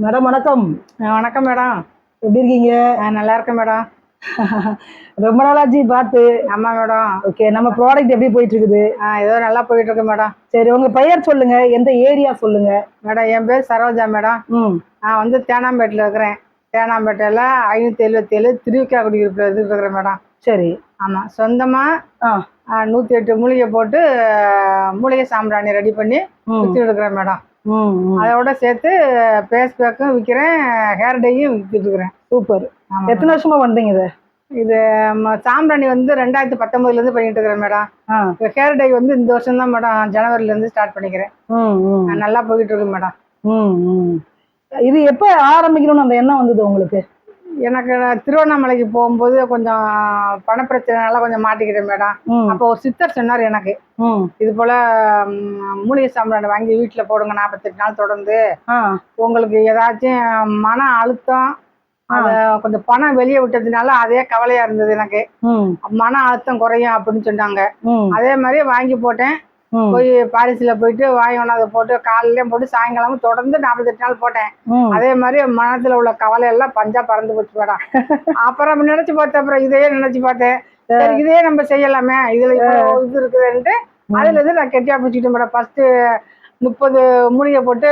Madam வணக்கம். ஆ, வணக்கம் madam. எப்படி இருக்கீங்க? ஆ, நல்லா இருக்கேன் மேடம். ரொம்ப நாளாச்சு பார்த்து. ஆமாம் மேடம். ஓகே நம்ம ப்ராடக்ட் எப்படி போயிட்டு இருக்குது ஆ ஏதோ நல்லா போயிட்டு இருக்கு மேடம். சரி உங்க பெயர் சொல்லுங்க. எந்த ஏரியா சொல்லுங்க? மேடம் என் பேர் சரோஜா மேடம். ம். நான் வந்து தேனாம்பேட்டில் இருக்கிறேன். தேனாம்பேட்டையில் ஐநூற்றி எழுபத்தி ஏழு திருவிக்கா குடியிருப்பில் இருக்கிறேன் மேடம். சரி. ஆமாம் சொந்தமாக ஆ. நூற்றி எட்டு மூலிகை போட்டு மூலிகை சாம்பிராணி ரெடி பண்ணி விற்று எடுக்கிறேன் மேடம். அதோட சேர்த்து ஃபேஸ் பேக்கும் விற்கிறேன் ஹேர் டையும் விற்றுட்டு இருக்கிறேன் சூப்பர் எத்தனை வருஷமா பண்றீங்க இதை? இது சாம்பிராணி வந்து ரெண்டாயிரத்தி பத்தொம்பதுலேருந்து பண்ணிட்டு இருக்கிறேன் மேடம் ஹேர் டை வந்து இந்த வருஷம் தான் மேடம் ஜனவரிலேருந்து ஸ்டார்ட் பண்ணிக்கிறேன். நல்லா போயிட்டு இருக்கு மேடம் இது எப்போ ஆரம்பிக்கணும்னு அந்த எண்ணம் வந்தது உங்களுக்கு? எனக்கு நான் திருவண்ணாமலைக்கு போகும்போது கொஞ்சம் பணப்பிரச்சனைனால கொஞ்சம் மாட்டிக்கிட்டேன் மேடம். அப்போ ஒரு சித்தர் சொன்னார் எனக்கு. இது போல் மூலிகை சாம்பிராணி வாங்கி வீட்டில் போடுங்க நாற்பத்தெட்டு நாள் தொடர்ந்து. உங்களுக்கு ஏதாச்சும் மன அழுத்தம் கொஞ்சம் பணம் வெளியே விட்டதுனால அதே கவலையாக இருந்தது எனக்கு. மன அழுத்தம் குறையும் அப்படின்னு சொன்னாங்க. அதே மாதிரி வாங்கி போட்டேன். போய் பாரிஸில் போயிட்டு வாங்கி கொண்டாந்து போட்டு காலையிலையும் போட்டு சாயங்காலமும் தொடர்ந்து நாற்பத்தெட்டு நாள் போட்டேன். அதே மாதிரி மனசுல உள்ள கவலை எல்லாம் பஞ்சா பறந்து போச்சு மேடம் அப்புறம் நினைச்சு பார்த்தேன் அப்புறம் இதையே நினைச்சு பார்த்தேன். சரி இதே நம்ம செய்யலாமே. இதுல இது இருக்குதுன்ட்டு அதுல இருந்து நான் கெட்டியா பிடிச்சிக்கிட்டேன் மேடம் ஃபர்ஸ்ட் முப்பது மூலிகை போட்டு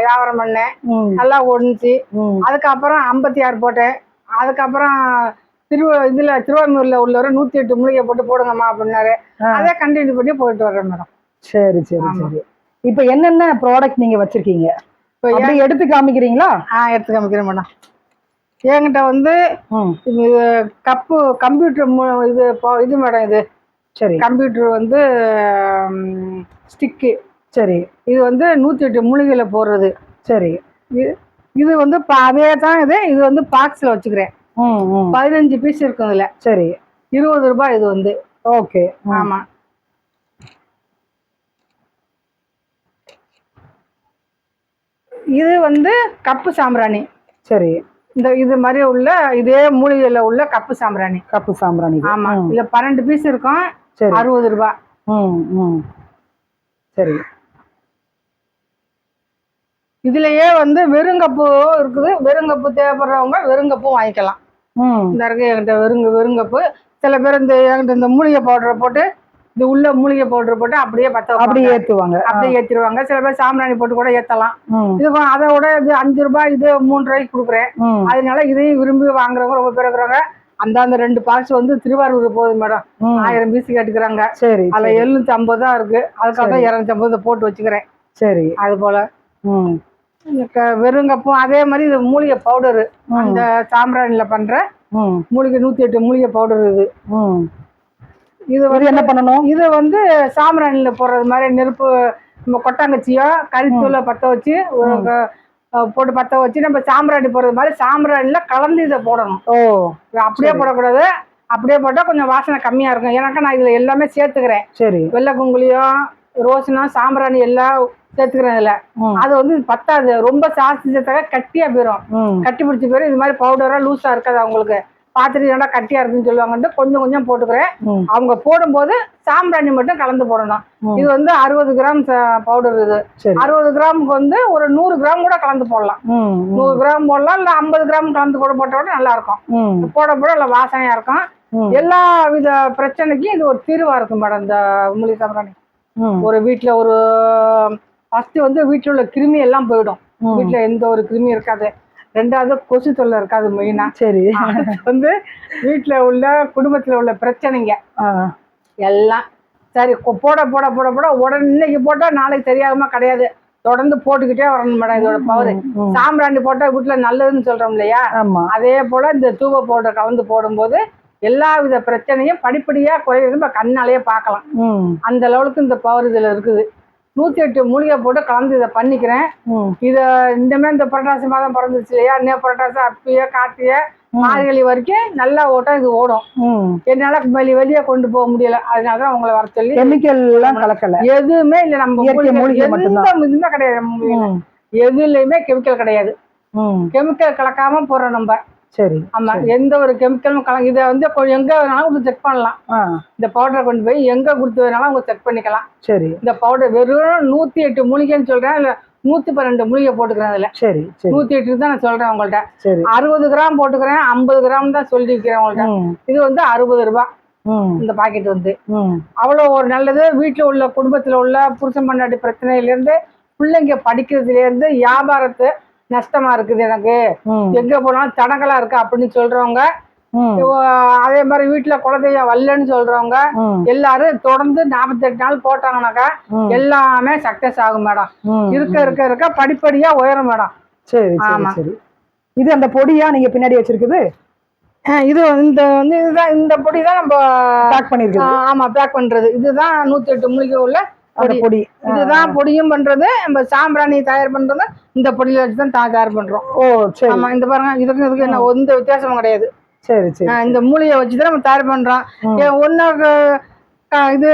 வியாபாரம் பண்ணேன். நல்லா ஓடுச்சு ம். அதுக்கப்புறம் ஐம்பத்தி ஆறு போட்டேன். அதுக்கப்புறம் திரு இதுல திருவாரூர்ல உள்ளவர் நூத்தி எட்டு மூலிகை போட்டு போடுங்கம்மா அப்படின்னாரு. அதே கண்டினியூ பண்ணி போயிட்டு வர்றேன் மேடம் சரி சரி. சரி. இப்போ என்னென்ன ப்ராடக்ட் நீங்க வச்சிருக்கீங்க? எடுத்து காமிக்கிறீங்களா? ஆ எடுத்து காமிக்கிறேன் மேடம் என்கிட்ட வந்து இது கப்பு கம்ப்யூட்டர் இது இது மேடம் இது. சரி. கம்ப்யூட்டர் வந்து ஸ்டிக்கு சரி. இது வந்து நூற்றி எட்டு மூலிகையில் போடுறது. சரி. இது இது வந்து அதே தான் இது இது வந்து பாக்ஸில் வச்சுக்கிறேன். பதினஞ்சு பீஸ் இருக்கும் இதில் சரி. இருபது ரூபாய் இது வந்து. ஓகே. ஆமாம் இது வந்து கப்பு சாம்பிராணி. சரி. இந்த இது மாதிரி உள்ள இதே மூலிகையில் உள்ள கப்பு சாம்பிராணி. கப்பு சாம்பிராணி இது. ஆமாம் ம், இதில் பன்னெண்டு பீஸ் இருக்கும். சரி. அறுபது ரூபாய் ம் ம். சரி. இதுலயே வந்து வெறுங்கப்பு இருக்குது. வெறுங்கப்பு தேவைப்படுறவங்க வெறுங்கப்பும் வாங்கிக்கலாம். இந்த இருக்கு என்கிட்ட வெறுங்க வெறுங்கப்பு. சில பேர் இந்த என்கிட்ட இந்த மூலிகை பவுடரை போட்டு இது உள்ள மூலிகை பவுடர் போட்டு அப்படியே பத்த. அப்படியே ஏத்துவாங்க. ஆ, அப்படியே ஏற்றிடுவாங்க சில பேர் சாம்பிராணி போட்டு கூட ஏற்றலாம் இது அதை விட இது அஞ்சு ரூபாய் இது மூணு ரூபாய்க்கு கொடுக்குறேன். அதனால இதையும் விரும்பி வாங்குறவங்க ரொம்ப பேர் இருக்கிறாங்க. அந்தாந்த ரெண்டு பாக்ஸ் வந்து திருவாரூர் போகுது மேடம் ஆயிரம் பீஸ் கேட்டுக்கிறாங்க. சரி அதில் எழுநூத்தி ஐம்பது தான் இருக்கு. அதுக்காக இரநூத்தி ஐம்பது போட்டு வச்சுக்கிறேன். சரி. அது போல. ம். இந்த வெறுங்கப்பும் அதே மாதிரி இது மூலிகை பவுடரு அந்த சாம்பிராணியில் பண்ணுற மூலிகை நூற்றி எட்டு மூலிகை பவுடர் இது. ம். இது வந்து என்ன பண்ணணும்? இது வந்து சாம்பிராணியில் போடுறது மாதிரி நெருப்பு நம்ம கொட்டாங்கச்சியோ கறித்தூளை பற்ற வச்சு போட்டு பற்ற வச்சு நம்ம சாம்பிராணி போடுறது மாதிரி சாம்பிராணியில் கலந்து இதை போடணும். ஓ. அப்படியே போடக்கூடாது. அப்படியே போட்டால் கொஞ்சம் வாசனை கம்மியாக இருக்கும். ஏன்னாக்கா நான் இதில் எல்லாமே சேர்த்துக்கிறேன். சரி. வெள்ளை குங்குலியம் ரோசனம் சாம்பிராணி எல்லாம் சேர்த்துக்கிறேன் அது வந்து பத்தாது. ரொம்ப ஜாஸ்தி சேர்த்தாக்க கட்டியாக போயிடும் கட்டி பிடிச்சி போயிடும் இது மாதிரி பவுடராக லூஸாக இருக்காது அவங்களுக்கு. பார்த்துட்டு ஏன்டா கட்டியாக இருக்குன்னு சொல்லுவாங்கன்ட்டு கொஞ்சம் கொஞ்சம் போட்டுக்கிறேன். அவங்க போடும்போது சாம்பிராணி மட்டும் கலந்து போடணும். இது வந்து அறுபது கிராம் பவுடர் இது. அறுபது கிராமுக்கு வந்து ஒரு நூறு கிராம் கூட கலந்து போடலாம். நூறு கிராம் போடலாம் இல்லை ஐம்பது கிராம் கலந்து கூட போட்ட கூட நல்லா இருக்கும். போட போட நல்லா வாசனையாக இருக்கும். எல்லா வித பிரச்சனைக்கும் இது ஒரு தீர்வாக இருக்கும் மேடம் இந்த மூலிகை சாம்பிராணி. ஒரு வீட்டில் ஒரு ஃபஸ்ட்டு வந்து வீட்டில் உள்ள கிருமி எல்லாம் போயிடும். வீட்டில் எந்த ஒரு கிருமி இருக்காது. ரெண்டாவது கொசு தொல்லை இருக்காது மெயினாக சரி. வந்து வீட்டில் உள்ள குடும்பத்தில் உள்ள பிரச்சனைங்க. எல்லாம். சரி போட போட போட போட உடனே இன்னைக்கு போட்டால் நாளைக்கு தெரியாம கிடையாது. தொடர்ந்து போட்டுக்கிட்டே வரணும் மேடம் இதோட பவர். சாம்பிராணி போட்டால் வீட்டில் நல்லதுன்னு சொல்கிறோம் இல்லையா? ஆமா. அதே போல் இந்த தூப பவுடர் கலந்து போடும்போது எல்லா வித பிரச்சனையும் படிப்படியாக குறையிறது நம்ம கண்ணாலேயே பார்க்கலாம். அந்த லெவலுக்கு இந்த பவர் இதில் இருக்குது. நூற்றி எட்டு மூலிகை போட்டு கலந்து இதை பண்ணிக்கிறேன். இதை இந்த மாதிரி இந்த புரட்டாசி மாதம் பிறந்துச்சு இல்லையா? இன்னும் புரட்டாசி அப்பயே கார்த்திகை மார்கழி வரைக்கும் நல்லா ஓட்டம் இது ஓடும். என்னால் வெளி வெளியே கொண்டு போக முடியல. அதனால தான் உங்களை வர சொல்லி கெமிக்கல் எல்லாம் கலக்கல. எதுவுமே இல்லை. நம்ம எந்த. இதுவுமே கிடையாது எதுலையுமே கெமிக்கல் கிடையாது. கெமிக்கல் கலக்காம போடுறோம் நம்ம. சரி ஆமா எந்த ஒரு கெமிக்கலும் கல இதை வந்து எங்க வேணாலும் உங்களுக்கு செக் பண்ணலாம். இந்த பவுடரை கொண்டு போய் எங்க கொடுத்து வேணாலும் அவங்க செக் பண்ணிக்கலாம். சரி. இந்த பவுடர் வெறும் நூத்தி எட்டு மூலிகைன்னு சொல்றேன் இல்ல நூத்தி பன்னெண்டு மூலிகை போட்டுக்கிறேன் அதுல. சரி நூத்தி எட்டு தான் நான் சொல்றேன் உங்கள்ட்ட. சரி. அறுபது கிராம் போட்டுக்கிறேன் ஐம்பது கிராம் தான் சொல்லி விற்கிறேன் உங்கள்ட்ட இது வந்து அறுபது ரூபாய் இந்த பாக்கெட் வந்து. ம். அவ்வளோ ஒரு நல்லது. வீட்டில் உள்ள குடும்பத்தில் உள்ள புருஷன் பண்ணாடி பிரச்சனையிலேருந்து பிள்ளைங்க படிக்கிறதுலேருந்து வியாபாரத்து நஷ்டமா இருக்குது எனக்கு. எங்க போனாலும் தடங்களா இருக்கு அப்படின்னு சொல்றவங்க. அதே மாதிரி வீட்டுல குழந்தைய வரலன்னு சொல்றவங்க எல்லாரும் தொடர்ந்து நாற்பத்தெட்டு நாள் போட்டாங்கனாக்கா. எல்லாமே சக்சஸ் ஆகும் மேடம். இருக்க இருக்க இருக்க படிப்படியா உயரும் மேடம். சரி சரி ஆமா. சரி. இது அந்த பொடியா நீங்க பின்னாடி வச்சிருக்குது? இது இந்த வந்து இதுதான் இந்த பொடி தான் நம்ம பேக் பண்ணிருக்குது ஆ, ஆமா பேக் பண்றது. இதுதான் நூத்தி எட்டு மூலிகை உள்ள பொடி. இதுதான் பொடியும் பண்றது நம்ம சாம்பிராணி தயார் பண்றது இந்த பொடியில வச்சு தான் தயார் பண்றோம். ஓ சரி. ஆமா இந்த பாருங்க இதுக்கு இதுக்கு என்ன எந்த வித்தியாசமும் கிடையாது. சரி சரி இந்த மூலிகை வச்சு தான் நம்ம தயார் பண்றோம். க- இது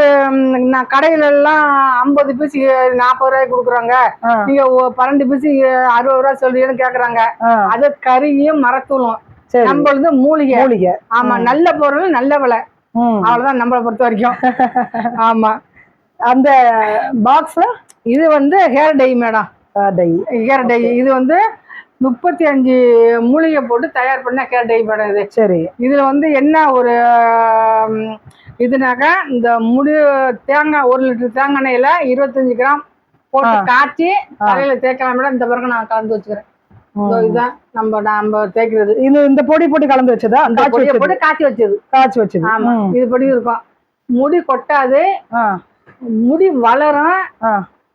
நான் கடையில எல்லாம் ஐம்பது பீஸ் நாற்பது ரூபாய்க்கு கொடுக்குறாங்க. நீங்க பன்னெண்டு பீஸ் அறுபது ரூபா சொல்றீங்கன்னு கேக்குறாங்க. அது கறியும் மரத்தூளும். நம்மளது மூலிகை. மூலிகை. ஆமா நல்ல பொருள் நல்ல விலை. அவ்வளவுதான் நம்மளை பொறுத்த வரைக்கும். ஆமா. அந்த பாக்ஸ்ல இது வந்து hair dye madam dye hair dye இது வந்து முப்பத்தி அஞ்சு மூலிகை போட்டு தயார் பண்ண ஹேர் டை மேடம் இது. சரி. இதுல வந்து என்ன ஒரு இதுனாக்கா இந்த முடி தேங்காய் ஒரு லிட்டர் தேங்காய் எண்ணெயில இருபத்தஞ்சு கிராம் போட்டு. காய்ச்சி தலையில தேய்க்கலாம் மேடம் இந்த பிறகு நான் கலந்து வச்சுக்கிறேன். இதோ இதுதான் நம்ம நம்ம தேய்க்கிறது. இது இந்த பொடி போட்டு கலந்து வச்சதா? காய்ச்சி பொடியை போட்டு காய்ச்சி வச்சது. காய்ச்சி வச்சது. ஆமா. இது படி இருக்கும்? முடி கொட்டாது. முடி வளரும்.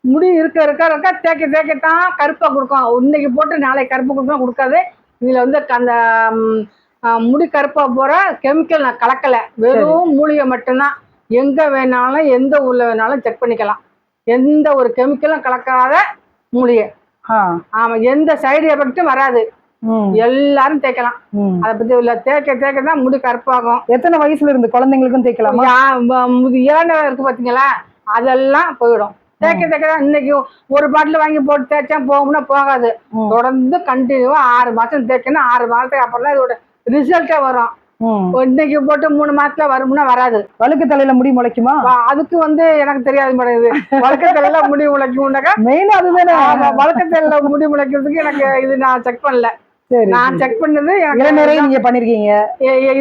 முடி இருக்க இருக்க இருக்க தேய்க்க தேய்க்கத்தான் கருப்பா கொடுக்கும். இன்னைக்கு போட்டு நாளைக்கு கருப்பு கொடுக்கணும் கொடுக்காது. இதுல வந்து அந்த முடி கருப்பா போற கெமிக்கல் நான் கலக்கல. வெறும் மூலிகை மட்டும்தான். எங்க வேணாலும் எந்த ஊர்ல வேணாலும் செக் பண்ணிக்கலாம். எந்த ஒரு கெமிக்கலும் கலக்காத மூலிகை. ஆமா எந்த சைடு எஃபெக்ட்டும் வராது. எல்லாரும் தேய்க்கலாம். அதை பத்தி இல்ல தேய்க்க தேய்க்க தான் முடி கருப்பாகும். எத்தனை வயசுல இருந்து குழந்தைங்களுக்கும் தேய்க்கலாமா? ஏண்டா இருக்கு பாத்தீங்களா? அதெல்லாம் போயிடும். தேய்க்க தேய்க்க இன்னைக்கு ஒரு பாட்டில் வாங்கி போட்டு தேய்ச்சா போகும்னா போகாது. தொடர்ந்து கண்டினியூவா ஆறு மாசம் தேய்க்கணும். ஆறு மாசத்துக்கு அப்புறம் தான் இதோட ரிசல்ட்டே வரும். இன்னைக்கு போட்டு மூணு மாசத்துல வரும்னா வராது. வழுக்கு தலையில முடி முளைக்குமா? அதுக்கு வந்து எனக்கு தெரியாது மேடம் இது. வழக்கத்துல முடி முளைக்கும்னாக்கா மெயின் அதுதானே. ஆமா வழக்கத்துல முடி முளைக்கிறதுக்கு எனக்கு இது நான் செக் பண்ணல. நான் செக் பண்ணது எனக்கு நீங்க பண்ணிருக்கீங்க.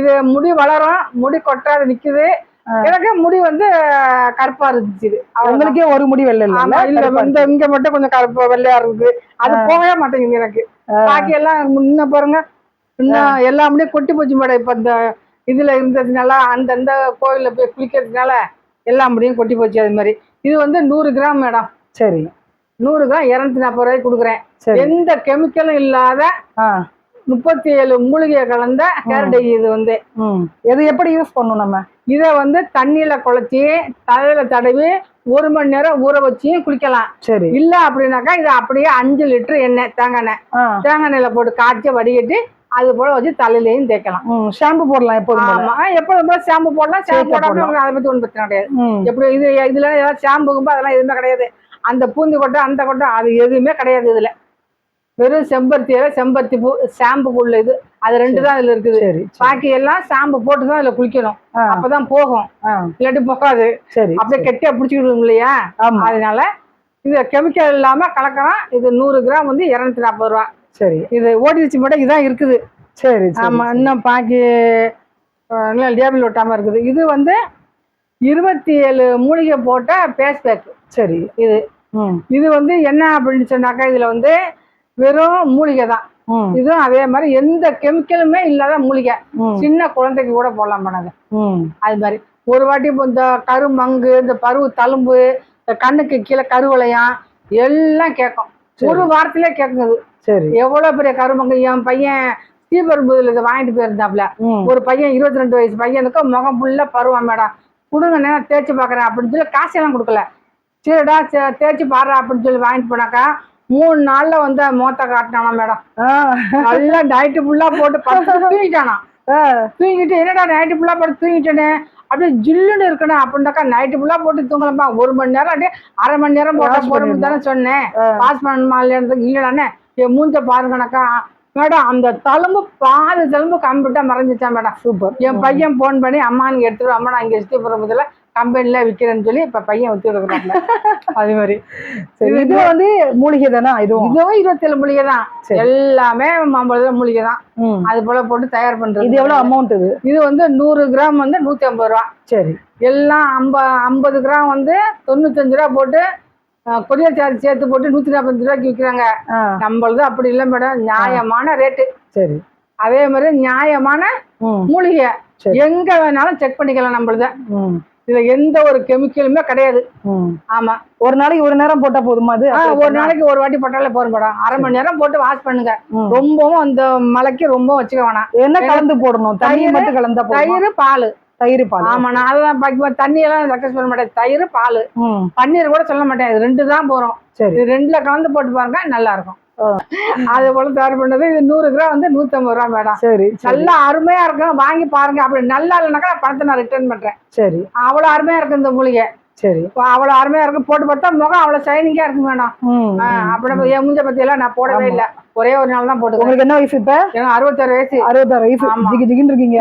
இது முடி வளரும் முடி கொட்டாது நிக்குது. எனக்கு முடி வந்து கருப்பா இருந்துச்சு. அவ்வளவுதான். உங்களுக்கே ஒரு முடி வெள்ளை இல்ல இல்ல இந்த இங்க மட்டும் கொஞ்சம் கருப்பு வெள்ளையா இருக்குது அது போகவே மாட்டேங்குது எனக்கு. பாக்கி எல்லாம் முன்ன பாருங்க. இன்னும் எல்லா முடியும் கொட்டி போச்சு மேடம். இப்ப இந்த இதுல இருந்ததுனால அந்தந்த கோயில்ல போய் குளிக்கிறதுனால எல்லா முடியும் கொட்டி போச்சு அது மாதிரி. இது வந்து நூறு கிராம் மேடம். சரி. நூறு கிராம் இரநூத்தி நாற்பது ரூபாய்க்கு கொடுக்குறேன். எந்த கெமிக்கலும் இல்லாத முப்பத்தி ஏழு மூலிகை கலந்த ஹேர் டை இது வந்து. எது எப்படி யூஸ் பண்ணணும் நம்ம? இதை வந்து தண்ணியில குழச்சி தலையில தடவி ஒரு மணி நேரம் ஊற வச்சியும் குளிக்கலாம். சரி. இல்ல அப்படின்னாக்கா இது அப்படியே அஞ்சு லிட்டர் எண்ணெய் தேங்காய் எண்ணெய் தேங்காய் எண்ணெயில போட்டு காய்ச்சி வடிகட்டி அது போல வச்சு தலையிலையும் தேய்க்கலாம். ஷாம்பு போடலாம் எப்போதும் ஆமா. எப்போதும் போல ஷாம்பு போடலாம். ஷாம்பு போடாம. அதை பத்தி ஒன்றும் பிரச்சனை கிடையாது. எப்படி இது இதுல ஏதாவது ஷாம்புக்கும்போ அதெல்லாம் எதுவுமே கிடையாது. அந்த பூந்தி கொட்டை அந்த கொட்டை அது எதுவுமே கிடையாது இதுல. வெறும் செம்பருத்தி இலை செம்பருத்தி பூ ஷாம்புக்குள்ள இது. அது ரெண்டு தான் இதுல இருக்குது. சரி. பாக்கி எல்லாம் ஷாம்பு போட்டு தான் இதுல குளிக்கணும். அப்பதான் போகும். இல்லாட்டி போகாது. சரி அப்படியே கெட்டியா பிடிச்சிக்கிடும் இல்லையா? அதனால இது கெமிக்கல் இல்லாம கலக்கலாம் இது நூறு கிராம் வந்து இரநூத்தி நாற்பது ரூபா. சரி. இது ஓடிச்சு மட்டும் இதான் இருக்குது. சரி ஆமா இன்னும் பாக்கி லேபிள் ஒட்டாம இருக்குது. இது வந்து இருபத்தி ஏழு மூலிகை போட்ட பேஸ் பேக் சரி. இது. ம். இது வந்து என்ன அப்படின்னு சொன்னாக்கா இதுல வந்து வெறும் மூலிகை தான். இதுவும் அதே மாதிரி எந்த கெமிக்கலுமே இல்லாத மூலிகை. சின்ன குழந்தைக்கு கூட போடலாம் பண்ணாங்க. அது மாதிரி. ஒரு வாட்டி இப்போ இந்த கருமங்கு இந்த பருவு தழும்பு இந்த கண்ணுக்கு கீழே கருவளையம் எல்லாம் கேட்கும் ஒரு வாரத்திலே கேட்குது சரி. எவ்வளவு பெரிய கருமங்கு என் பையன் ஸ்ரீபெரும்புதில் இதை வாங்கிட்டு போயிருந்தாப்ல ஒரு பையன் இருபத்தி ரெண்டு வயசு பையனுக்கு முகம் ஃபுல்லாக பருவான் மேடம். கொடுங்க நான் தேய்ச்சி பார்க்குறேன் அப்படின்னு சொல்லி காசெல்லாம் கொடுக்கல. சரிடா சே- தேய்ச்சி பாடுறா அப்படின்னு சொல்லி வாங்கிட்டு போனாக்கா மூணு நாள்ல வந்து முகத்தை காட்டினானா மேடம் நல்லா நைட்டு ஃபுல்லாக போட்டு படுத்து தூங்கிட்டானா. தூங்கிட்டு என்னடா நைட்டு ஃபுல்லாக போட்டு தூங்கிட்டேனே? அப்படியே ஜில்லுன்னு இருக்கணும். அப்படின்னாக்கா நைட்டு ஃபுல்லாக போட்டு தூங்கலாம்ப்பா ஒரு மணி நேரம் அப்படியே அரை மணி நேரம் போட்டா போடணும் தானே சொன்னேன். பாஸ் பண்ணணுமா இல்லையானதுக்கு இல்லைடானே? என் மூஞ்ச பாருங்கனாக்கா மேடம் அந்த தழும்பு பாதி தழும்பு கம்ப்ளீட்டாக மறைஞ்சிச்சான் மேடம் சூப்பர். என் பையன் ஃபோன் பண்ணி அம்மா நீங்க எடுத்துட்டு வா, அம்மா நான் இங்கே ஸ்ரீபுரத்தில் கம்பெனில விற்கிறேன்னு சொல்லி இப்ப பையன் வித்து கொடுக்குறாங்க அது மாதிரி. சரி இது வந்து மூலிகை தானா? இதுவும்? இதுவும் இருபத்தேழு மூலிகை தான். எல்லாமே மாம்பழம் மூலிகை தான். அது போல போட்டு தயார் பண்றது. இது எவ்வளவு அமௌண்ட் இது? இது வந்து நூறு கிராம் வந்து நூத்தி ஐம்பது ரூபா. சரி. எல்லாம் ஐம்ப ஐம்பது கிராம் வந்து தொண்ணூத்தஞ்சு ரூபா போட்டு கொரியர் சார்ஜ் சேர்த்து போட்டு நூத்தி நாற்பத்தஞ்சு ரூபாய்க்கு விற்கிறாங்க நம்மளது அப்படி இல்லை மேடம். நியாயமான ரேட்டு. சரி. அதே மாதிரி நியாயமான மூலிகை. எங்க வேணாலும் செக் பண்ணிக்கலாம் நம்மளத. ம். இதுல எந்த ஒரு கெமிக்கலுமே கிடையாது. ஆமா. ஒரு நாளைக்கு ஒரு நேரம் போட்டா போதுமா அது? ஒரு நாளைக்கு ஒரு வாட்டி போட்டாலே போதும் மேடம் அரை மணி நேரம் போட்டு வாஷ் பண்ணுங்க. ரொம்பவும் அந்த மலைக்கு ரொம்ப வச்சுக்க வேணாம். என்ன கலந்து போடணும்? தண்ணி தயிர், மட்டும் கலந்தா தயிர் பால். தயிர் பால். ஆமா நான் அதான் பாக்கி தண்ணி எல்லாம் ரெக்வஸ்ட் பண்ண மாட்டேன். தயிர் பால். பன்னீர் கூட சொல்ல மாட்டேன். இது ரெண்டு தான் போறோம். சரி. ரெண்டுல கலந்து போட்டு பாருங்க நல்லா இருக்கும். அது போல தயார் பண்ணது இது நூறு கிராம் வந்து நூத்தம்பது ரூபா மேடம். சரி நல்லா அருமையா இருக்கும். வாங்கி பாருங்க. அப்படி நல்லா இல்லைனாக்கா பணத்தை நான் ரிட்டர்ன் பண்றேன். சரி. அவ்வளவு அருமையா இருக்கு இந்த மூலிகை. சரி. அவ்வளவு அருமையா இருக்கு போட்டு பார்த்தா முகம் அவ்வளவு ஷைனிங்கா இருக்கு மேடம். அப்படி என் மூஞ்ச பத்தி எல்லாம் நான் போடவே இல்லை. ஒரே ஒரு நாள் தான் போட்டுக்கிறேன். உங்களுக்கு என்ன வயசு இப்ப? அறுபத்தாறு வயசு. அறுபத்தாறு வயசு. ஜிகி ஜிகின்னு இருக்கீங்க.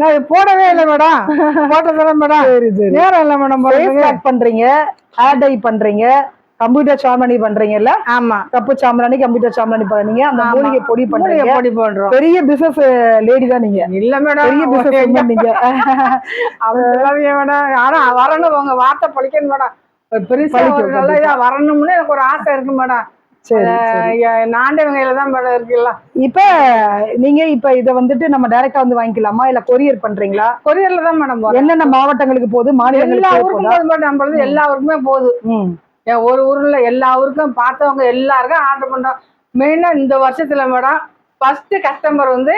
நான் இது போடவே இல்லை மேடம். போட்டதில்ல மேடம். சரி சரி. நேரம் இல்லை மேடம். பண்றீங்க ஹேர் டை பண்றீங்க கம்ப்யூட்டர் சாம்பிராணி பண்றீங்கல்ல? ஆமா. கப்பு சாம்பிராணி கம்ப்யூட்டர் சாம்பிராணி பண்ணீங்க. அந்த. மூலிகை பொடி மூலிகை பண்றீங்க பொடி போடுறோம் பெரிய பிசினஸ் லேடி தான் நீங்க. இல்ல பெரிய மேடம் பிசினஸ் உமன் நீங்க. மேடம் ஆனா வரணும் உங்க வார்த்தை பழிக்கணும் மேடம் பெருசா ஒரு நல்ல இதா வரணும்னு எனக்கு ஒரு ஆசை இருக்கு மேடம் இப்ப நீங்க இப்ப இத வந்துட்டு நம்ம டைரக்டா வந்து வாங்கிக்கலாமா? இல்ல கொரியர் பண்றீங்களா? கொரியர்ல தான் மேடம் என்னென்ன மாவட்டங்களுக்கு போகுது? எல்லா மாநிலங்களுக்கு ஊருக்கும் போகுதா நம்மளது எல்லா ஊருக்குமே போகுது. ஒரு ஊர்ல எல்லா ஊருக்கும் பார்த்தவங்க எல்லாருக்கும் ஆர்டர் பண்றோம். மெயினா இந்த வருஷத்துல மேடம் ஃபர்ஸ்ட் கஸ்டமர் வந்து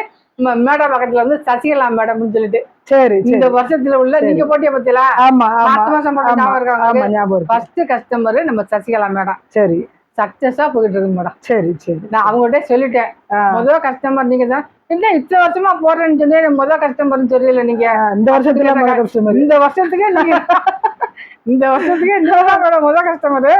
மேடம் பக்கத்துல வந்து சசிகலா மேடம்னு சொல்லிட்டு. சரி இந்த வருஷத்துல உள்ள நீங்க போட்டிய பத்தில ஆமா பத்து மாசம் இருக்காங்க ஃபர்ஸ்ட் கஸ்டமர் நம்ம சசிகலா மேடம் சரி. சக்சஸா போயிட்டு இருக்கு மேடம். சரி சரி. நான் அவங்ககிட்ட சொல்லிட்டேன். முதல் கஸ்டமர் நீங்க தான். என்ன இத்தனை வருஷமா போடுறேன்னு எனக்கு முதல் கஸ்டமர்னு தெரியல நீங்க. இந்த வருஷத்துல கஸ்டமர் இந்த வருஷத்துக்கே நீங்க. இந்த வருஷத்துக்கே மேடம் முதல் கஸ்டமர்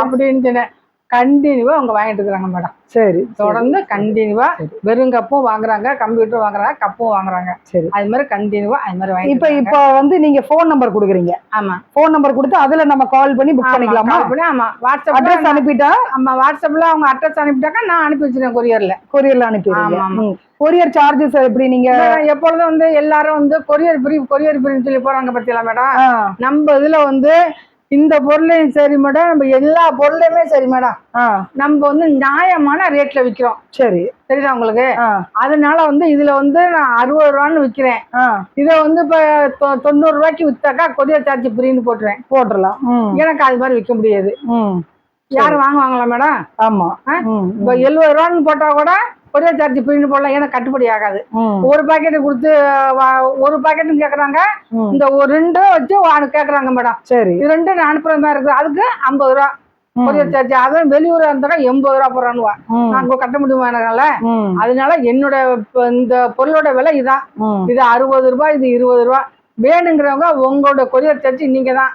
அப்படின்னு சொன்னேன். கண்டினியூவா அவங்க வாங்கிட்டு இருக்காங்க மேடம். சரி தொடர்ந்து கண்டினியூவா வெறும் கப்பும் வாங்குறாங்க கம்ப்யூட்டர் வாங்குறாங்க கப்பும் வாங்குறாங்க. சரி. அது மாதிரி கண்டினியூவா அது மாதிரி இப்ப வாங்கி இப்ப வந்து நீங்க போன் நம்பர் கொடுக்குறீங்க. ஆமா. போன் நம்பர் கொடுத்து அதுல நம்ம கால் பண்ணி புக் பண்ணிக்கலாமா? பண்ணி, ஆமா. வாட்ஸ்அப்ல அட்ரஸ் அனுப்பிட்டா? ஆமா வாட்ஸ்அப்ல அவங்க அட்ரஸ் அனுப்பிட்டாக்கா நான் அனுப்பி வச்சிருக்கேன் கொரியர்ல கொரியர்ல அனுப்பிடுவீங்க ஆமா. கொரியர் சார்ஜஸ் எப்படி நீங்க எப்பொழுதும் வந்து எல்லாரும் வந்து கொரியர் ஃப்ரீ கொரியர் ஃப்ரீன்னு சொல்லி போறாங்க பத்தியா மேடம்? நம்ம இதுல வந்து இந்த பொருளையும் சரி மேடம் நம்ம எல்லா பொருளையுமே சரி மேடம். நம்ம வந்து நியாயமான ரேட்ல விக்கிறோம். சரி. தெரியுதா உங்களுக்கு? அதனால வந்து இதுல வந்து நான் அறுபது ரூபான்னு விக்கிறேன். இதை வந்து இப்ப தொண்ணூறு ரூபாய்க்கு வித்தாக்கா கொரியர் சார்ஜ் ஃப்ரீன்னு போட்டுருவேன். போட்டுடலாம். எனக்கு அது மாதிரி விற்க முடியாது. யாரும் வாங்குவாங்களா மேடம்? ஆமா. இப்போ எழுபது ரூபான்னு போட்டா கூட கொரியர் சார்ஜ் ஃப்ரீன்னு போடலாம் எனக்கு கட்டுப்படி ஆகாது. ஒரு பாக்கெட் கொடுத்து ஒரு பாக்கெட்டும் கேக்குறாங்க. இந்த ஒரு ரெண்டும் வச்சு கேக்குறாங்க மேடம். சரி. இது ரெண்டும் நான் அனுப்புற மாதிரி இருக்கு அதுக்கு ஐம்பது ரூபா. கொரியர் சார்ஜ் அதுவும் வெளியூரா இருந்தாக்கா எண்பது ரூபா போறானுவா நாங்க கட்ட முடியுமா என்னால? அதனால என்னோட இந்த பொருளோட விலை இதான். இது அறுபது ரூபாய் இது இருபது ரூபாய் வேணுங்கிறவங்க உங்களோட கொரியர் சார்ஜ் நீங்க தான்.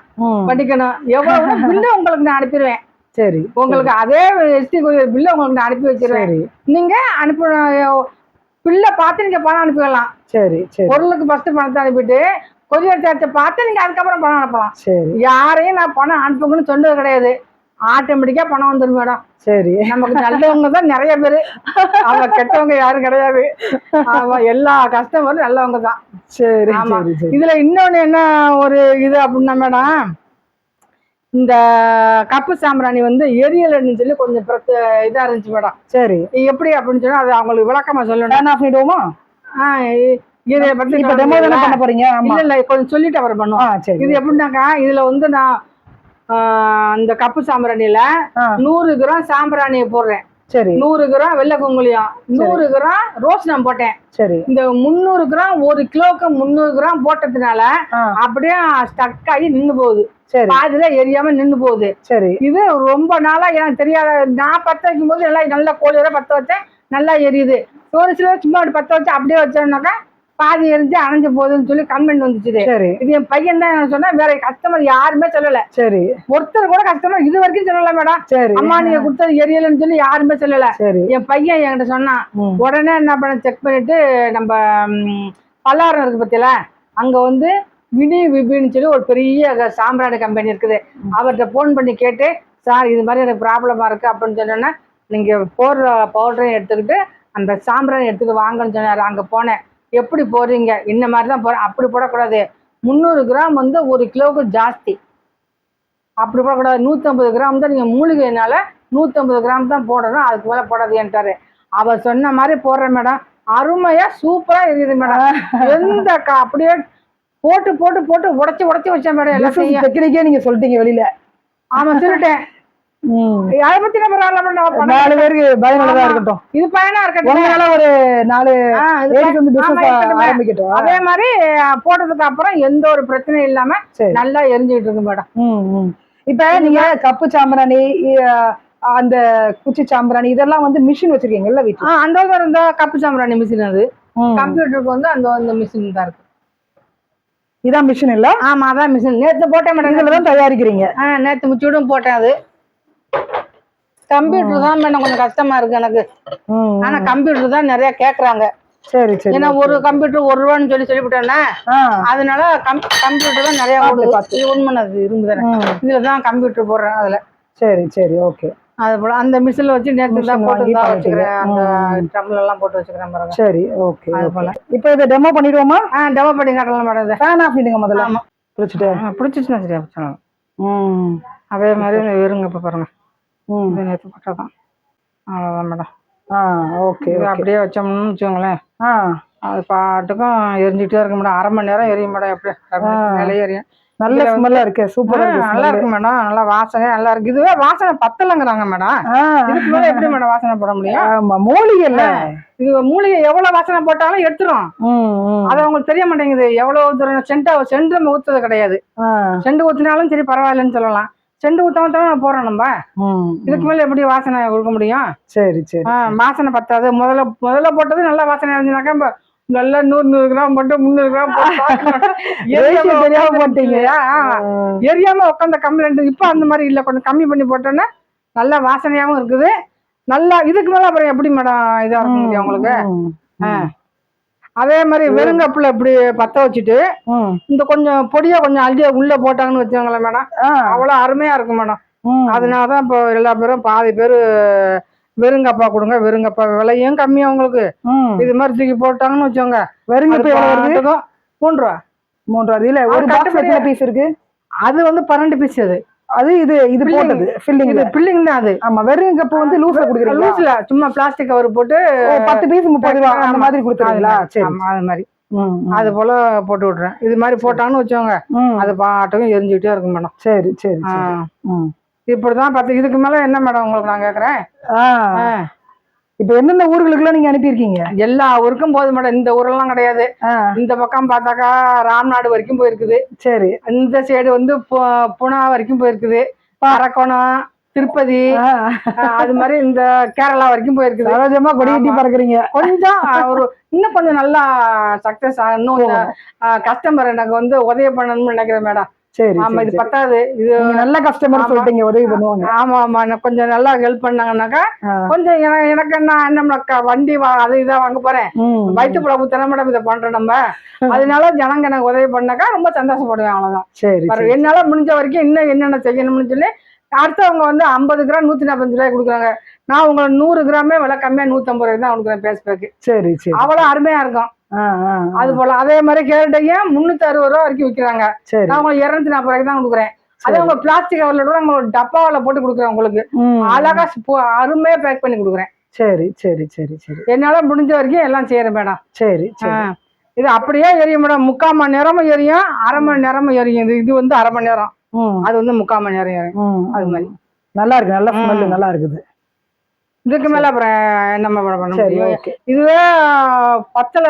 பண்ணிக்கணும் எவ்வளவு பில்லு உங்களுக்கு நான் அனுப்பிடுவேன். சரி உங்களுக்கு அதே எஸ்டி பில்லு உங்களுக்கு நான் அனுப்பி வச்சிருவேன். சரி. நீங்க அனுப்ப பில்லை பார்த்து நீங்க பணம் அனுப்பிடலாம். சரி சரி. பொருளுக்கு ஃபர்ஸ்ட் பணத்தை அனுப்பிட்டு கொரியர் சார்ஜை பார்த்து நீங்க அதுக்கப்புறம் பணம் அனுப்பலாம். சரி. யாரையும் நான் பணம் அனுப்புங்கன்னு சொன்னது கிடையாது. ஆட்டோமேட்டிக்கா பணம் வந்துடும் மேடம். சரி. நமக்கு நல்லவங்க தான் நிறைய பேர். அவங்க கெட்டவங்க யாரும் கிடையாது. ஆமா எல்லா கஸ்டமரும் நல்லவங்க தான். சரி ஆமா. இதுல இன்னொன்னு என்ன ஒரு இது அப்படின்னா மேடம்? இந்த கப்பு சாம்பிராணி வந்து எரியலன்னு சொல்லி கொஞ்சம் பிரச்ச இதா இருந்துச்சு மேடம். சரி. எப்படி அப்படின்னு சொன்னா அது அவங்களுக்கு விளக்கமா சொல்லணும். டர்ன் ஆஃப் பண்ணிடுவோமா? இதை பத்தி இப்ப டெமோ தானே பண்ண போறீங்க? இல்ல இல்ல கொஞ்சம் சொல்லிட்டு ஆ பண்ணுவோம். சரி. இது எப்படின்னாக்கா இதுல வந்து நான் ஆ, இந்த கப்பு சாம்பிராணியில நூறு கிராம் சாம்பிராணியை போடுறேன். சரி. நூறு கிராம் வெள்ளை குங்குளியம் நூறு கிராம் ரோஸ் நான் போட்டேன். சரி. இந்த முந்நூறு கிராம் ஒரு கிலோவுக்கு முந்நூறு கிராம் போட்டதுனால அப்படியே ஸ்டக் ஆகி நின்னு போகுது. சரி. பாதியில எரியாம நின்னு போகுது. சரி. இது ரொம்ப நாளா எனக்கு தெரியாத நான் பத்த வைக்கும் போது எல்லாம் நல்லா கோழியோட பத்த வச்சேன் நல்லா எரியுது. ஒரு சிலர் சும்மா பத்த வச்சு அப்படியே வச்சோம்னாக்கா பாதி எரிஞ்சு அணைஞ்சு போகுதுன்னு சொல்லி கமெண்ட் வந்துச்சு சரி. இது என் பையன் தான் சொன்னா வேற கஸ்டமர் யாருமே சொல்லல. சரி. ஒருத்தர் கூட கஸ்டமர் இது வரைக்கும் சொல்லல மேடம். சரி. அம்மா நீங்க கொடுத்தது எரியலன்னு சொல்லி யாருமே சொல்லல. சரி. என் பையன் என்கிட்ட சொன்னான் உடனே என்ன பண்ண செக் பண்ணிட்டு நம்ம பல்லாரம் இருக்கு பத்தியில அங்க வந்து வினி விபின்னு சொல்லி ஒரு பெரிய சாம்பிராணி கம்பெனி இருக்குது. அவர்கிட்ட ஃபோன் பண்ணி கேட்டு சார் இது மாதிரி எனக்கு ப்ராப்ளமா இருக்கு அப்படின்னு சொன்னோன்னா நீங்க போடுற பவுடரையும் எடுத்துக்கிட்டு அந்த சாம்பிராணி எடுத்துட்டு வாங்கன்னு சொன்னாரு அங்க போனேன். எப்படி போடுறீங்க? இந்த மாதிரி தான் போறேன் அப்படி போடக்கூடாது. முந்நூறு கிராம் வந்து ஒரு கிலோவுக்கு ஜாஸ்தி. அப்படி போடக்கூடாது. நூற்றம்பது கிராம் தான் நீங்கள் மூலிகைனால நூற்றம்பது கிராம் தான் போடணும். அதுக்கு மேலே போடாதேன்ட்டாரு அவர் சொன்ன மாதிரி போடுறேன் மேடம். அருமையா சூப்பரா இருக்குது மேடம். எந்த அப்படியே போட்டு போட்டு போட்டு உடைச்சு உடைச்சு வச்சேன் மேடம் எல்லாத்தையும். டெக்னிக்கே நீங்க சொல்லிட்டீங்க வெளியில. ஆமா சொல்லிட்டேன். நாலு பேருக்கு பயனுள்ளதா. இருக்கட்டும். இது பயனா இருக்கட்டும். ஒரு நாலு வந்து பிசினஸ். ஆரம்பிக்கட்டும். அதே மாதிரி போட்டதுக்கு அப்புறம் எந்த ஒரு பிரச்சனையும் இல்லாம நல்லா எரிஞ்சுட்டு இருக்கு மேடம். இப்ப நீங்க கப்பு சாம்பிராணி அந்த குச்சி சாம்பிராணி இதெல்லாம் வந்து மிஷின் வச்சிருக்கீங்கல்ல வீட்டுல அந்த ஒரு இந்த கப்பு சாம்பிராணி மிஷின் அது. கம்ப்யூட்டருக்கு வந்து அந்த அந்த மிஷின் தான் இருக்கு. இதான் மிஷின் இல்ல? ஆமா அதான் மிஷின் நேத்து போட்டேன் மேடம். இதுல தான் தயாரிக்கிறீங்க நேத்து முச்சூடும் போட்டேன் அது. கம்ப்யூட்டர் தான் மேடம் கொஞ்சம் கஷ்டமா இருக்கு எனக்கு. ஆனா கம்ப்யூட்டர் தான் நிறைய கேக்குறாங்க. சரி சரி. ஏன்னா ஒரு கம்ப்யூட்டர் ஒரு ரூபான்னு சொல்லி சொல்லிவிட்டேன்னா அதனால கம் கம்ப்யூட்டர் தான் நிறைய. இது உண்மைனது இரும்பு தானே. இதுல தான் கம்ப்யூட்டர் போடுறேன் அதுல. சரி சரி. ஓகே. அது போல அந்த மிஷின்ல வச்சு நேத்து தான் போட்டு தான். வச்சுக்கிறேன். அந்த. ட்ரம்ல எல்லாம் போட்டு வச்சுக்கிறேன் பாருங்க. சரி ஓகே அது போல. இப்போ இதை டெமோ பண்ணிடுவோமா? ஆ டெவலப் பண்ணி காட்டலாம் மேடம் இதை. ஃபேன் ஆஃப் பண்ணிடுங்க முதல்ல. ஆமா. பிடிச்சிட்டு. பிடிச்சிச்சுன்னா சரியா பிடிச்சாலும் ம். அதே மாதிரி வெறுங்க இப்போ பாருங்க. இது நேற்று போட்டதான் அவ்வளோதான் மேடம். ஆ ஓகே இது அப்படியே வச்சோம்னு வச்சுக்கோங்களேன். ஆ. அது பாட்டுக்கும் எரிஞ்சிட்டே இருக்கு மேடம். அரை மணி நேரம் எரியும் மேடம் எப்படி அரை மணி நேரம் மேலே எரியும். நல்ல ஸ்மெல்லா இருக்கு சூப்பரா இருக்கு நல்லா. இருக்கு மேடம். நல்லா வாசனை நல்லா இருக்கு. இதுவே வாசனை பத்தலைங்கிறாங்க மேடம். இதுக்கு மேல எப்படி மேடம் வாசனை போட முடியும்? ஆமா மூலிகை இல்ல இது மூலிகை எவ்வளவு வாசனை போட்டாலும் எடுத்துரும். அது அவங்களுக்கு தெரிய மாட்டேங்குது. எவ்வளவு தூரம் சென்டா செண்டு நம்ம ஊத்துறது கிடையாது செண்டு ஊத்தினாலும் சரி பரவாயில்லன்னு சொல்லலாம். செண்டு ஊத்தாம தானே போறோம் நம்ம? இதுக்கு மேல எப்படி வாசனை கொடுக்க முடியும்? சரி சரி வாசனை பத்தாது. முதல்ல முதல்ல போட்டது நல்லா வாசனை இருந்துச்சுனாக்கா இப்ப நல்லா நூறு நூறு கிராம் போட்டு முந்நூறு கிராம் போட்டு தெரியாம போட்டீங்க. எரியாம உட்காந்த கம்ப்ளைண்ட் இப்ப அந்த மாதிரி இல்ல. கொஞ்சம் கம்மி பண்ணி போட்டோன்னா நல்லா வாசனையாவும் இருக்குது. நல்லா இதுக்கு மேல அப்புறம் எப்படி மேடம் இதா இருக்க முடியும் உங்களுக்கு. அதே மாதிரி வெறுங்கப்புல இப்படி பத்த வச்சுட்டு இந்த கொஞ்சம் பொடியா கொஞ்சம் அள்ளியா உள்ள போட்டாங்கன்னு வச்சுக்கோங்களேன் மேடம். அவ்வளவு அருமையா இருக்கும் மேடம். அதனாலதான் இப்போ எல்லா பேரும் பாதி பேர் வெறுங்கப்பா கொடுங்க வெறுங்கப்பா விலையும் கம்மியா உங்களுக்கு ம். இது மாதிரி தூக்கி போட்டாங்கன்னு வச்சோங்க வெறுங்க இப்ப எவ்வளவு மூணு ரூபா. மூன்றாவது இல்ல ஒரு பாக்ஸ் எத்தனை பீஸ் இருக்கு? அது வந்து பன்னெண்டு பீஸ் அது. அது இது இது. போட்டது ஃபில்லிங் இது பில்லிங் தான் அது. ஆமா வெறும் கப்பு வந்து லூஸ்ல குடுக்குறீங்களா? லூஸ்ல சும்மா பிளாஸ்டிக் கவர் போட்டு ஓ பத்து பீஸ் முப்பது ரூபா அந்த. மாதிரி கொடுத்துருங்களா சரி ஆமா, அது மாதிரி. அது போல போட்டு விட்றேன் இது மாதிரி போட்டாங்கன்னு வச்சோங்க. அது பாட்டுக்கும் எரிஞ்சுக்கிட்டே இருக்கும் மேடம். சரி சரி. இப்படிதான் பார்த்து இதுக்கு மேல என்ன மேடம் உங்களுக்கு நான் கேக்குறேன். இப்ப எந்தெந்த ஊர்களுக்குலாம் நீங்க அனுப்பியிருக்கீங்க? எல்லா ஊருக்கும் போகுது மேடம். இந்த ஊரெல்லாம் கிடையாது. இந்த பக்கம் பார்த்தாக்கா ராம்நாடு வரைக்கும் போயிருக்குது. சரி. இந்த சைடு வந்து புனா வரைக்கும் போயிருக்குது. அரக்கோணம் திருப்பதி அது மாதிரி இந்த கேரளா வரைக்கும் போயிருக்குது. சரோஜமா கொடி கட்டி ஆமா. பறக்குறீங்க. கொஞ்சம் ஒரு இன்னும் கொஞ்சம் நல்லா சக்சஸ் இன்னும் கஸ்டமர் எனக்கு வந்து உதவி பண்ணணும்னு நினைக்கிறேன் மேடம். சரி ஆமா இது. பத்தாது. இது நல்ல கஸ்டமர். சொல்லிட்டீங்க உதவி பண்ணுவாங்க. ஆமா ஆமா கொஞ்சம் நல்லா ஹெல்ப் பண்ணாங்கன்னாக்கா. கொஞ்சம் எனக்கு என்ன என்ன வண்டி அது இதான் வாங்க போறேன். வயிற்று புல ஊத்தன மேடம் இதை பண்றோம் நம்ம. அதனால ஜனங்க எனக்கு உதவி பண்ணாக்கா ரொம்ப சந்தோஷப்படுவேன் அவ்வளவுதான். சரி என்னால முடிஞ்ச வரைக்கும் இன்னும் என்னென்ன செய்யணும்னு சொல்லி அடுத்தவங்க வந்து ஐம்பது கிராம் நூத்தி நாற்பத்தஞ்சு ரூபாய் கொடுக்குறாங்க. நான் உங்களை நூறு கிராமே விலை கம்மியா நூத்தம்பது ரூபாய் தான் கொடுக்குறேன் பேஸ்பேக்கு சரி சரி. அவ்வளவு அருமையா இருக்கும். அது போல அதே மாதிரி கேரட்டையும் முன்னூத்தி அறுபது ரூபா வரைக்கும் விற்கிறாங்க சரி. நான் உங்களுக்கு இருநூத்தி நாற்பது ரூபாய்க்கு தான் கொடுக்குறேன். அதே உங்க பிளாஸ்டிக் கவர்ல கூட உங்களுக்கு டப்பாவில் போட்டு கொடுக்குறேன் உங்களுக்கு. அழகா அருமையா பேக் பண்ணி கொடுக்குறேன். சரி சரி சரி சரி. என்னால முடிஞ்ச வரைக்கும் எல்லாம் செய்யறேன் மேடம் சரி. இது அப்படியே எரியும் மேடம் முக்கால் மணி நேரமும் எரியும் அரை மணி நேரமும் எரியும். இது இது வந்து அரை மணி நேரம். அது வந்து முக்கால் மணி நேரம் எரியும். அது மாதிரி. நல்லா இருக்கு நல்ல ஸ்மெல். நல்லா இருக்குது. இதுக்கு மேல அப்புறம் மேடம் பண்ண முடியும்? இதுவே பத்துல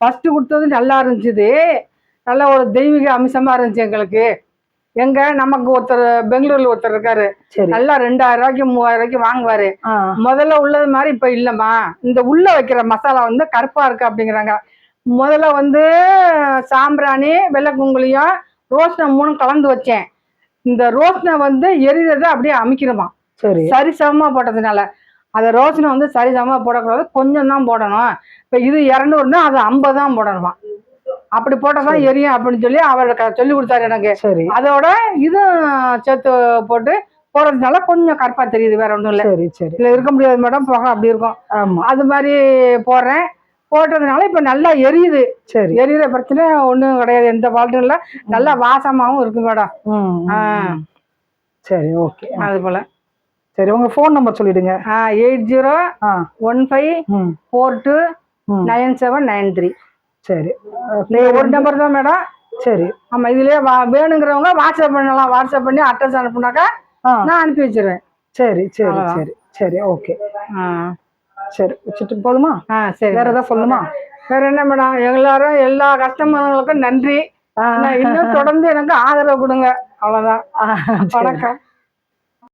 ஃபர்ஸ்ட் கொடுத்தது நல்லா இருந்துச்சு. நல்ல ஒரு தெய்வீக அம்சமா இருந்துச்சு எங்களுக்கு. எங்க நமக்கு ஒருத்தர் பெங்களூர்ல ஒருத்தர் இருக்காரு. நல்லா ரெண்டாயிரம் ரூபாய்க்கு மூவாயிரம் ரூபாய்க்கு வாங்குவாரு. முதல்ல உள்ளது மாதிரி இப்ப இல்லம்மா. இந்த உள்ள வைக்கிற மசாலா வந்து கருப்பா இருக்கு அப்படிங்கிறாங்க. முதல்ல வந்து சாம்பிராணி வெள்ளை குங்குலியம் ரோஸ்னை மூணும் கலந்து வச்சேன். இந்த ரோஸ்னை வந்து எரிறதை அப்படியே அமைக்கிறோமா சரி. சரிசமமா போட்டதுனால. அதை ரோஸ்னை வந்து சரிசமமா போடக்கூடாது கொஞ்சம் தான் போடணும். இப்போ இது இரநூறுனா அது ஐம்பது தான் போடணுமா? அப்படி போட்டால் தான் எரியும் அப்படின்னு சொல்லி அவர் சொல்லி கொடுத்தாரு எனக்கு. சரி. அதோட இதுவும் சேர்த்து போட்டு போடுறதுனால கொஞ்சம் கருப்பா தெரியுது வேற ஒன்றும் இல்லை. சரி சரி. இதில் இருக்க முடியாது மேடம் புகை அப்படி இருக்கும். ஆமா. அது மாதிரி போடுறேன். போட்டதுனால இப்போ நல்லா எரியுது. சரி. எரியுற பிரச்சனை ஒன்றும் கிடையாது எந்த ஃபால்ட்டும் இல்லை. நல்லா வாசமாகவும் இருக்கு மேடம். சரி ஓகே. அது போல். சரி உங்க ஃபோன் நம்பர் சொல்லிடுங்க. Eight zero one five four two. Nine seven nine three. சரி. ஒரு நம்பர் தான் மேடம். சரி. ஆமாம் இதுலேயே வேணுங்கிறவங்க வாட்ஸ்அப் பண்ணலாம். வாட்ஸ்அப் பண்ணி அட்ரஸ் அனுப்புனாக்கா நான் அனுப்பி வச்சிருவேன். சரி சரி. சரி சரி ஓகே ஆ. சரி வச்சுட்டு போதுமா? ஆ சரி. வேற ஏதாவது சொல்லணுமா? வேற என்ன மேடம்? எல்லாரும் எல்லா கஸ்டமர்களுக்கும் நன்றி. இன்னும் தொடர்ந்து எனக்கு ஆதரவு கொடுங்க. அவ்வளோதான். வணக்கம்.